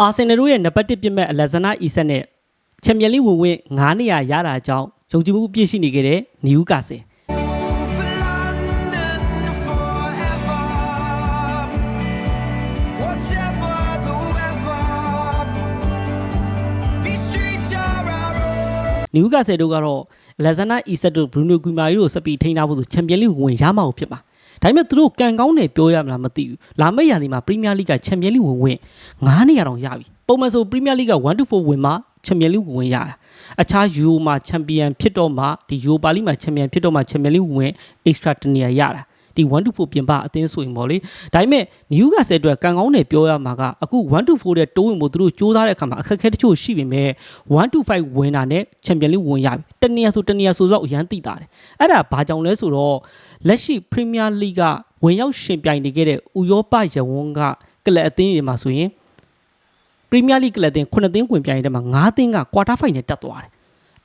အာဆင်နယ်တို့ရဲ့နံပါတ်1ပြစ်မဲ့အလက်ဇနာအီဆက်နဲ့ချန်ပီယံလိဝင်ဝင်9နေရာရတာကြောင့်ယုံကြည်မှုပြည့်ရှိနေခဲ့တဲ့နီယူကာဆယ် For London forever. Whatever the weather, these streets are our own. နီယူကာဆယ်တို့ကတော့အလက်ဇနာအီဆက်တို့ဘရူနိုဂူမာရီတို့စပီထိန်းထားဖို့ဆိုချန်ပီယံလိဝင်ရမှာကိုဖြစ်ပါ ဒါပေမဲ့သူတို့ကန်ကောင်းတယ်ပြောရမလားမသိဘူးလာမယ့်ရာသီမှာပရီးမီးယားလိဂ်ကချန်ပီယံလိဝင်ဝင်9နေရာတောင်ရပြီပုံမှန်ဆိုပရီးမီးယားလိဂ်က1 to 4ဝင်မှာချန်ပီယံလိဝင်ရတာအခြားယူရိုမှာချန်ပီယံဖြစ်တော့မှဒီယူရိုပါလိမှာချန်ပီယံဖြစ်တော့မှချန်ပီယံလိဝင် extra တနေရာရတာ ဒီ1 to 4ပြင်ပအသင်းဆိုရင်ပေါ့လေဒါပေမဲ့နယူကာဆယ်အတွက်ကံကောင်းတယ်ပြောရမှာကအခု1 to 4တဲ့တိုးဝင်ဖို့သူတို့စူးစမ်းတဲ့အခါမှာအခက်အခဲတချို့ရှိပေမဲ့1 to 5ဝင်တာနဲ့ချန်ပီယံလိဝင်ရပြီတနေရာဆိုတနေရာဆိုတော့အရန်တိတာတယ်အဲ့ဒါဘာကြောင့်လဲဆိုတော့လက်ရှိပရီးမီးယားလိဂ်ကဝင်ရောက်ရှင်ပြိုင်နေခဲ့တဲ့ဥရောပရဝန်းကကလပ်အသင်းတွေမှာဆိုရင်ပရီးမီးယားလိဂ်ကလပ်အသင်း9သင်းဝင်ပြိုင်နေတဲ့မှာ9သင်းကကွာတာဖိုင်နယ်တက်သွားတယ်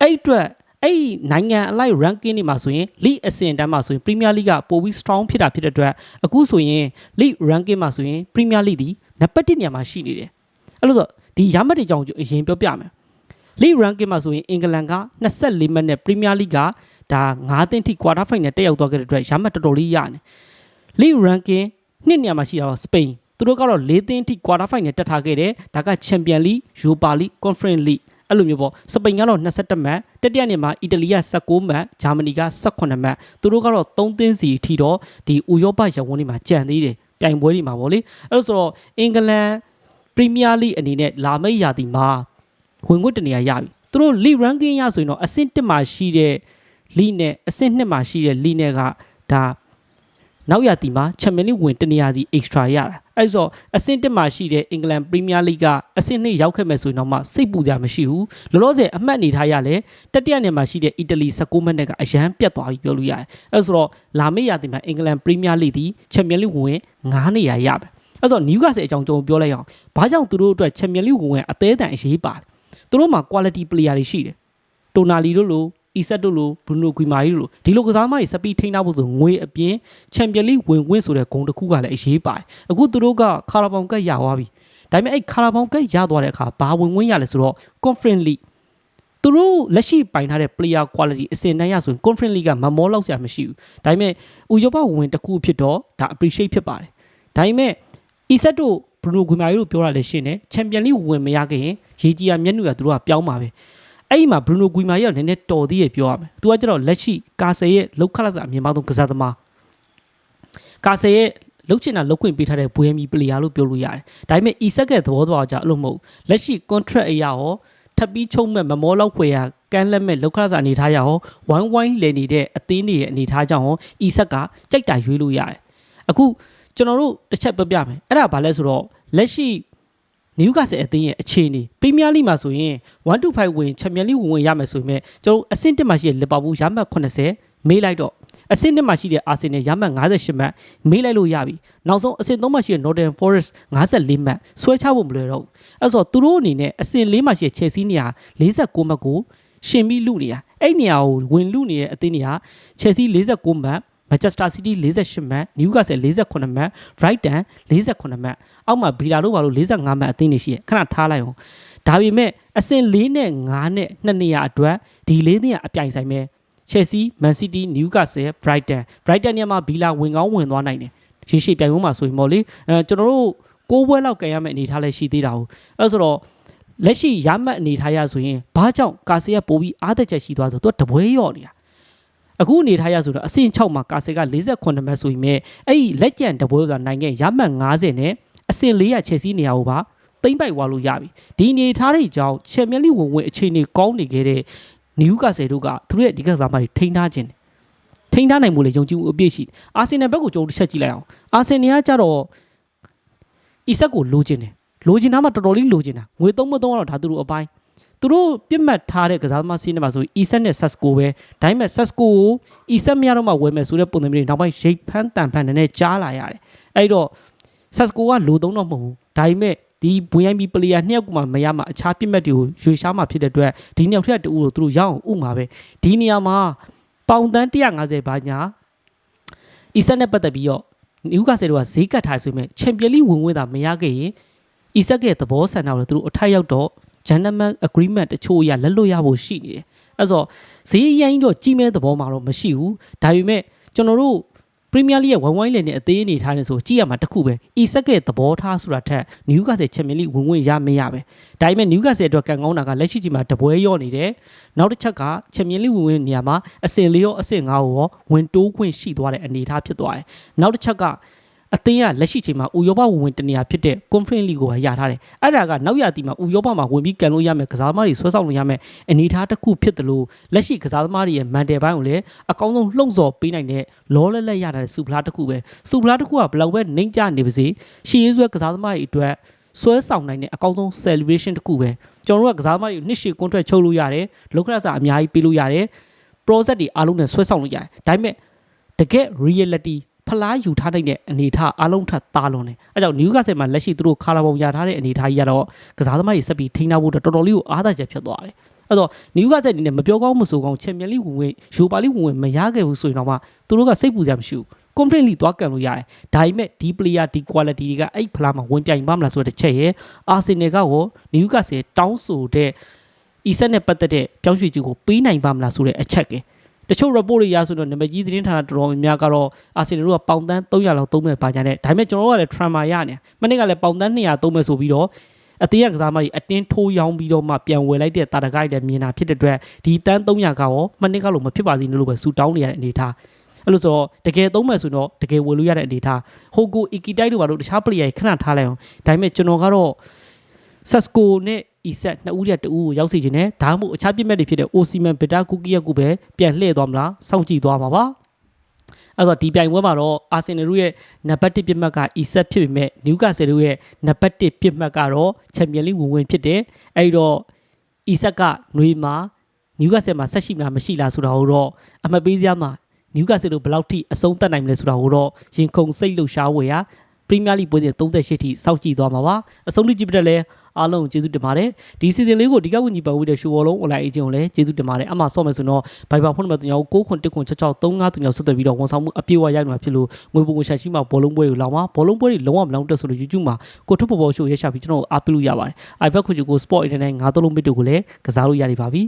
အဲ့ဒီအတွက် အဲ့ဒီနိုင်ငံအလိုက် ranking တွေမှာဆိုရင် league အဆင့်အတန်းမှာဆိုရင် Premier League ကပိုပြီး strong ဖြစ်တာဖြစ်တဲ့အတွက်အခုဆိုရင် league ranking မှာဆိုရင် Premier League ဒီနံပါတ်1နေရာမှာရှိနေတယ်အဲ့လို့ဆိုဒီရမှတ်တွေကြောင့်အရင်ပြောပြမယ် league ranking မှာဆိုရင်အင်္ဂလန်က24မှတ်နဲ့ Premier League ကဒါ9သင်းထိ quarter final တက်ရောက်သွားခဲ့တဲ့အတွက်ရမှတ်တော်တော်လေးရတယ် league ranking နှစ်နေရာမှာရှိတာတော့စပိန်သူတို့ကတော့၄သင်းထိ quarter final တက်ထားခဲ့တယ်ဒါက Champion League Europa League Conference League အဲ့လိုမျိုးပေါ့စပိန်ကတော့22မှတ်တတိယနေမှာအီတလီက19မှတ်ဂျာမနီက18မှတ်သူတို့ကတော့3သင်းစီအထိတော့ဒီဥရောပရဝန်းတွေမှာကြံသေးတယ်ပြိုင်ပွဲတွေမှာပေါ့လေအဲ့လိုဆိုတော့အင်္ဂလန်ပရီးမီးယားလိအနေနဲ့လာမယ့်ရာသီမှာဝင်ခွင့်တနေရာရပြီသူတို့ league ranking ရဆိုရင်တော့အဆင့်1မှာရှိတဲ့ league နဲ့အဆင့်2မှာရှိတဲ့ league နဲ့ကဒါ နောက်ရာသီမှာချန်ပီယံလိဝင်တနေရာစီ extra ရတာအဲ့ဆိုအဆင့်1မှာရှိတဲ့အင်္ဂလန်ပရီးမီးယားလိကအဆင့်2ရောက်ခဲ့မယ်ဆိုရင်တော့မှစိတ်ပူစရာမရှိဘူးလောလောဆယ်အမှတ်နေထားရလဲတတိယနေမှာရှိတဲ့အီတလီ16မှတ်နဲ့ကအရန်ပြတ်သွားပြီပြောလို့ရတယ်အဲ့ဆိုတော့လာမယ့်ရာသီမှာအင်္ဂလန်ပရီးမီးယားလိဒီချန်ပီယံလိဝင်9နေရာရမယ်အဲ့ဆိုနယူကာဆယ်အကြောင်းကျွန်တော်ပြောလိုက်အောင်ဘာကြောင့်သူတို့အတွက်ချန်ပီယံလိဝင်အသေးတန်အရေးပါတယ်သူတို့မှာ quality player တွေရှိတယ်တိုနာလီတို့လို အီဆက်တို့လိုဘရူနိုဂွီမာရီတို့လိုဒီလိုကစားမကြီးစပီထိန်းထားဖို့ဆိုငွေအပြင်ချန်ပီယံလိဝင်ဝင်ဆိုတဲ့ဂုဏ်တစ်ခုကလည်းအရေးပါတယ်အခုသူတို့ကခါရာဘောင်ကတ်ရသွားပြီဒါပေမဲ့အဲ့ခါရာဘောင်ကတ်ရသွားတဲ့အခါဘာဝင်ဝင်ရလဲဆိုတော့ conference league သူတို့လက်ရှိပိုင်ထားတဲ့ player quality အစင်တန်းရဆိုရင် conference league ကမမောလောက်ဆရာမရှိဘူးဒါပေမဲ့ဥရောပဝင်တစ်ခုဖြစ်တော့ဒါ appreciate ဖြစ်ပါတယ်ဒါပေမဲ့အီဆက်တို့ဘရူနိုဂွီမာရီတို့ပြောတာလည်းရှင်းတယ်ချန်ပီယံလိဝင်မရခဲ့ရင်ရေကြီးရမျက်နှာကသူတို့ကပြောင်းပါပဲ အဲ့ဒီမှာဘရူနိုဂွီမာရီကနည်းနည်းတော်သေးရပြောရမယ်သူကကျတော့လက်ရှိကာဆယ်ရဲ့လောက်ခလာစာအမြင်မောင်းဆုံးကစားသမားကာဆယ်ရဲ့လုတ်ချင်တာလုတ်ခွင့်ပေးထားတဲ့ဘွေမီပလီယာလို့ပြောလို့ရတယ်ဒါပေမဲ့အီဆက်ကသဘောတော့ကြအဲ့လိုမဟုတ်လက်ရှိ contract အရာရောထပ်ပြီးချုံမဲ့မမောလောက်ဖွယ်ရကန်းလက်မဲ့လောက်ခလာစာအနေထားရရောဝိုင်းဝိုင်းလည်နေတဲ့အသင်းတွေရဲ့အနေထားကြောင့်ရောအီဆက်ကကြိုက်တာရွေးလို့ရတယ်အခုကျွန်တော်တို့တစ်ချက်ပြပြမယ်အဲ့ဒါဘာလဲဆိုတော့လက်ရှိ နယူကာဆယ်အသင်းရဲ့အခြေအနေပရီးမီးယားလိမှာဆိုရင်1 to 5ဝင်ချန်ပီယံလိဝင်ဝင်ရမယ်ဆိုရင်ကျွန်တော်တို့အဆင့်1မှာရှိတဲ့လီဗာပူးရမှတ်80မေးလိုက်တော့အဆင့်1မှာရှိတဲ့အာဆင်နယ်ရမှတ်58မှတ်မေးလိုက်လို့ရပြီနောက်ဆုံးအဆင့်3မှာရှိတဲ့ Northern Forest 54မှတ်ဆွဲချဖို့မလွယ်တော့ဘူးအဲ့ဆိုသူတို့အနေနဲ့အဆင့်4မှာရှိတဲ့ Chelsea နေရာ49မှတ်ကိုရှင်ပြီးလူနေရအဲ့နေရာကိုဝင်လူနေတဲ့အသင်းတွေက Chelsea 49မှတ် Manchester City 48မှတ် Newcastle 48မှတ် Brighton 48မှတ်အောက်မှာဘီလာတို့ဘာလို့45မှတ်အသင်းတွေရှိရခဏထားလိုက်အောင်ဒါပေမဲ့အဆင့်4နဲ့5နဲ့2နေရာအတွက်ဒီ၄သင်းကအပြိုင်ဆိုင်ပဲ Chelsea Man City Newcastle Brighton Brighton ညမှာဘီလာဝင်ကောင်းဝင်သွားနိုင်တယ်ရှေ့ရှေ့ပြိုင်ပွဲမှာဆိုရင်ပေါ့လေအဲကျွန်တော်တို့ကိုးပွဲလောက်ကန်ရမယ့်အနေထားလည်းရှိသေးတာဟုတ်အဲဆိုတော့လက်ရှိရမှတ်အနေထားရဆိုရင်ဘာကြောင့်ကာစီကပို့ပြီးအားသက်ချက်ရှိသွားဆိုတော့တပွဲရော့နေတာ အခုအနေထားရဆိုတော့အဆင့်6မှာကာဆယ်က48မှတ်ဆိုရင်မဲ့အဲ့ဒီလက်ကျန်တပွဲကနိုင်ငံရမှတ်90နဲ့အဆင့်400ချယ်စီနေရာကိုပါသိမ့်ပိုက်သွားလို့ရပြီဒီအနေထားတွေကြောင့်ချန်ပီယံလိဝင်ဝင်အခြေအနေကောင်းနေခဲ့တဲ့နယူကာဆယ်တို့ကသူတို့ရဲ့ဒီကစားမတွေထိန်းထားခြင်းတယ်ထိန်းထားနိုင်မှုလေယုံကြည်မှုအပြည့်ရှိတယ်အာဆင်နယ်ဘက်ကိုကျွန်တော်တစ်ချက်ကြည့်လိုက်အောင်အာဆင်နယ်ကကြတော့အီဆက်ကိုလိုချင်တယ်လိုချင်တာမှတော်တော်လေးလိုချင်တာငွေသုံးမသုံးတော့ဒါသူတို့အပိုင်း သူတို့ပြစ်မှတ်ထားတဲ့ကစားသမားစီးနေမှာဆို E7 နဲ့ Sasco ပဲဒါပေမဲ့ Sasco ကို E7 မရတော့မှဝယ်မယ်ဆိုတဲ့ပုံစံမျိုးတွေနောက်ပိုင်းရိတ်ဖန်းတန်ဖန်းနည်းနည်းကြားလာရတယ်အဲ့တော့ Sasco ကလိုသုံးတော့မဟုတ်ဘူးဒါပေမဲ့ဒီ VIB player နှစ်ယောက်ကမှမရမှအခြားပြစ်မှတ်တွေကိုရွေရှားမှဖြစ်တဲ့အတွက်ဒီနှစ်ယောက်ထက်တူကိုသူတို့ရအောင်ဥမှာပဲဒီနေရာမှာပေါင်တန်း150ဘာညာ E7 နဲ့ပတ်သက်ပြီးတော့နယူကာဆယ်တို့ကဈေးကတ်ထားဆိုပေမဲ့ချန်ပီယံလိဝင်ဝင်တာမရခဲ့ရင် Isaac ရဲ့သဘောဆန္ဒကိုလည်းသူတို့အထိုက်ရောက်တော့ gentleman agreement တချို့အရလက်လွတ်ရဖို့ရှိနေတယ်အဲ့တော့ဈေးရိုင်းတော့ကြီးမဲသဘောမှာတော့မရှိဘူးဒါပေမဲ့ကျွန်တော်တို့ Premier League ရဲ့ဝိုင်းဝိုင်းလည်နဲ့အသေးအနေထားနေဆိုကြည့်ရမှာတစ်ခုပဲ Isaac ရဲ့သဘောထားဆိုတာထက် Newcastle Champions League ဝင်ဝင်ရမရပဲဒါပေမဲ့ Newcastle အတွက်ကံကောင်းတာကလက်ရှိချိန်မှာတပွဲရော့နေတယ်နောက်တစ်ချက်က Champions League ဝင်ဝင်နေရာမှာအဆင့်၄ရောအဆင့်၅ကိုရောဝင်တိုးခွင့်ရှိသွားတဲ့အနေအထားဖြစ်သွားတယ်နောက်တစ်ချက်က အသင်းကလက်ရှိချိန်မှာဥရောပဝင်ဝင်တနေရာဖြစ်တဲ့ Conference League ကိုပဲရထားတယ်။အဲ့ဒါကနောက်ရတီမှာဥရောပမှာဝင်ပြီးကန်လို့ရမယ်ကစားသမားတွေဆွဲဆောင်လို့ရမယ်အနေအထားတစ်ခုဖြစ်တယ်လို့လက်ရှိကစားသမားတွေရဲ့မန်တယ်ပိုင်းကိုလည်းအကောင်းဆုံးလှုံ့ဆော်ပေးနိုင်တဲ့လောလက်လက်ရတာတဲ့စူပလာတစ်ခုပဲစူပလာတစ်ခုကဘယ်လောက်ပဲနှိမ့်ကျနေပါစေရှီရေးဆွဲကစားသမားတွေအတွက်ဆွဲဆောင်နိုင်တဲ့အကောင်းဆုံး celebration တစ်ခုပဲကျွန်တော်တို့ကကစားသမားတွေနှစ်ရှည် contract ချုပ်လို့ရတယ်လောကရစာအများကြီးပေးလို့ရတယ် project တွေအားလုံးနဲ့ဆွဲဆောင်လို့ရတယ်ဒါပေမဲ့တကယ် reality ဖလားယူထားနိုင်တဲ့အနေအထားအားလုံးထပ်သားလွန်တယ်အဲကြောင့် Newcastle မှာလက်ရှိသူတို့ခါလာပုံရထားတဲ့အနေအထားကြီးကတော့ကစားသမားတွေဆက်ပြီးထိန်းထားဖို့အတွက်တော်တော်လေးကိုအားသာချက်ဖြစ်သွားတယ်အဲ့တော့ Newcastle အနေနဲ့မပြောကောင်းမဆိုကောင်းချန်ပီယံလိဝင်ဝင်ယူပါလိဝင်ဝင်မရခဲ့ဘူးဆိုရင်တော့မှသူတို့ကစိတ်ပူစရာမရှိဘူး completely သွားကန်လို့ရတယ်ဒါပေမဲ့ဒီ player ဒီ quality တွေကအဲ့ဖလားမှာဝင်ပြိုင်ပါမလားဆိုတဲ့တစ်ချက်ရယ် Arsenal ကရော Newcastle တောင်းဆိုတဲ့ဤဆက်နဲ့ပတ်သက်တဲ့ပြောင်းရွှေ့ခြင်းကိုပေးနိုင်ပါမလားဆိုတဲ့အချက်က တချို့ report တွေရဆိုတော့နံပါတ်ကြီးသတင်းဌာနတော်တော်များများကတော့အာဆင်နယ်တို့ကပေါင်တန်း300လောက်သုံးမဲ့ပါကြတဲ့ဒါပေမဲ့ကျွန်တော်တို့ကလည်း transfer ရနေမနေ့ကလည်းပေါင်တန်း200သုံးမဲ့ဆိုပြီးတော့အသေးရကစားမကြီးအတင်းထိုးရောင်းပြီးတော့မှပြန်ဝယ်လိုက်တဲ့တာတကိုက်တဲ့မြင်တာဖြစ်တဲ့အတွက်ဒီတန်း300ကရောမနေ့ကလို့မဖြစ်ပါစေလို့ပဲဆူတောင်းနေရတဲ့အနေထားအဲ့လိုဆိုတော့တကယ်သုံးမဲ့ဆိုတော့တကယ်ဝယ်လို့ရတဲ့အနေထားဟိုကိုအီကီတိုက်တို့ဘာလို့တခြား player ကြီးခဏထားလိုက်အောင်ဒါပေမဲ့ကျွန်တော်ကတော့ဆက်စကိုနဲ့ အီဆက်နှစ်ဦးတည်းတူကိုရောက်စီခြင်းနဲ့ဒါမှမဟုတ်အခြားပြစ်မဲ့တွေဖြစ်တဲ့အိုစီမန်ဘီတာကူကီယက်ကိုပဲပြန်လှည့်သွားမလားစောင့်ကြည့်သွားမှာပါအဲ့တော့ဒီပြိုင်ပွဲမှာတော့အာဆင်နယ်တို့ရဲ့နံပါတ်1ပြစ်မှတ်ကအီဆက်ဖြစ်ပေမဲ့နျူကာဆယ်တို့ရဲ့နံပါတ်1ပြစ်မှတ်ကတော့ချန်ပီယံလိဝင်ဝင်ဖြစ်တယ်အဲ့တော့အီဆက်ကຫນွေမှာနျူကာဆယ်မှာဆက်ရှိမလားမရှိလားဆိုတာကိုတော့အမှတ်ပေးစရာမှာနျူကာဆယ်တို့ဘယ်လောက်ထိအဆုံးသတ်နိုင်မလဲဆိုတာကိုတော့ရင်ခုန်စိတ်လှုပ်ရှားဝယ်ရ ပရီးမီးယားလိပွဲစဉ်38ထိစောင့်ကြည့်သွားမှာပါအဆုံးထိကြည့်ပြတဲ့လဲအားလုံးကိုကျေးဇူးတင်ပါတယ်ဒီစီဇန်လေးကိုဒီကဝင်ကြီးပတ်ဝေးတဲ့ရှူဝေါ်လုံး online agent ကိုလည်းကျေးဇူးတင်ပါတယ်အမှဆော့မယ်ဆိုတော့ Viber ဖုန်းနံပါတ်3 9ခွန်1ခွန်6 6 3 5 3ဆက်သွယ်ပြီးတော့ဝန်ဆောင်မှုအပြည့်အဝရနိုင်မှာဖြစ်လို့ငွေပုံငွေရှာရှိမှာဘောလုံးပွဲကိုလောင်းပါဘောလုံးပွဲတွေလုံးဝမလောင်းတက်ဆိုလို့ YouTube မှာကိုထုတ်ပေါ်ပေါ်ရှိုးရရှာပြီးကျွန်တော်အားပေးလို့ရပါတယ် iPad ခွန်ကြီးကို Sport Internet 9သုံးလုံးမစ်တို့ကိုလည်းကစားလို့ရနေပါပြီ